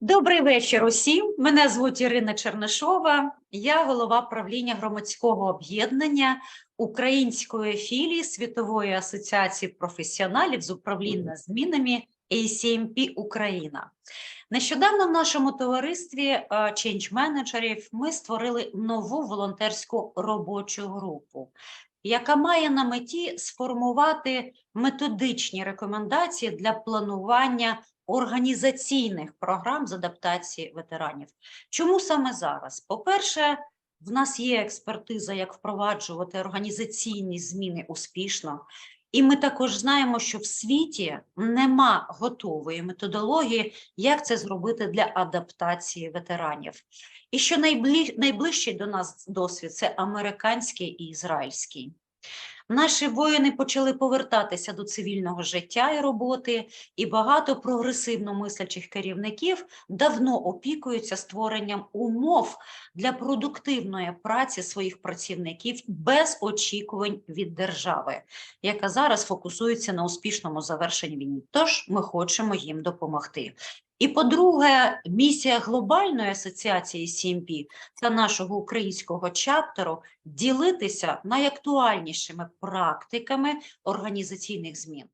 Добрий вечір усім. Мене звуть Ірина Чернишова. Я голова правління громадського об'єднання української філії Світової асоціації професіоналів з управління змінами ACMP Україна. Нещодавно в нашому товаристві е, Change менеджерів ми створили нову волонтерську робочу групу, яка має на меті сформувати методичні рекомендації для планування організаційних програм з адаптації ветеранів. Чому саме зараз? По-перше, в нас є експертиза, як впроваджувати організаційні зміни успішно. І ми також знаємо, що в світі нема готової методології, як це зробити для адаптації ветеранів. І що найближчий до нас досвід це американський і ізраїльський. Наші воїни почали повертатися до цивільного життя і роботи, і багато прогресивно мислячих керівників давно опікуються створенням умов для продуктивної праці своїх працівників без очікувань від держави, яка зараз фокусується на успішному завершенні війни. Тож ми хочемо їм допомогти. І по-друге, місія глобальної асоціації CMP та нашого українського чаптеру ділитися найактуальнішими практиками організаційних змін.